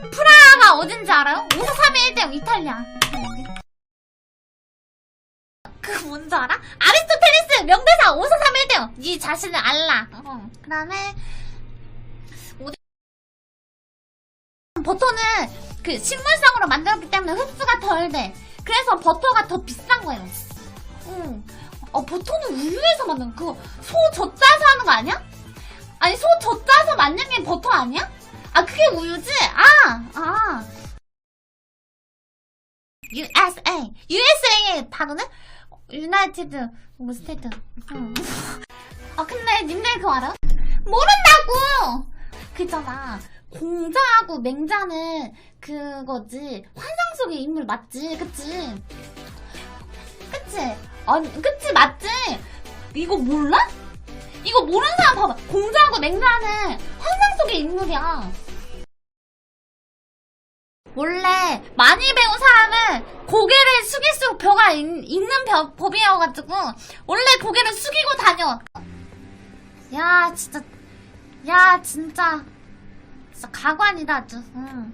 프라하가 어딘지 알아요? 5431대 이탈리아. 그 뭔지 알아? 아리스토텔레스 명대사 5431대 네 자신을 알라. 어. 그 다음에 어디 버터는 그 식물성으로 만들었기 때문에 흡수가 덜 돼. 그래서 버터가 더 비싼 거예요. 응. 어, 버터는 우유에서 만든 거. 그거 소 젖짜서 하는 거 아니야? 아니 소 젖짜서 만든 게 버터 아니야? 아 그게 우유지? 아, 아. USA. USA의 단어는 유나이티드 뭐 스테이트. 응. 아 근데 님들 그거 알아? 모른다고! 그잖아. 공자하고 맹자는 그거지. 환상 속의 인물 맞지? 그치? 그치? 아니, 그치? 맞지? 이거 몰라? 이거 모르는 사람 봐봐. 공자하고 맹자는 환상 속의 인물이야. 원래 많이 배운 사람은 고개를 숙일수록 벼가 있, 있는 벼, 법이어가지고 원래 고개를 숙이고 다녀. 야 진짜 야 진짜 진짜 가관이다 아주. 응.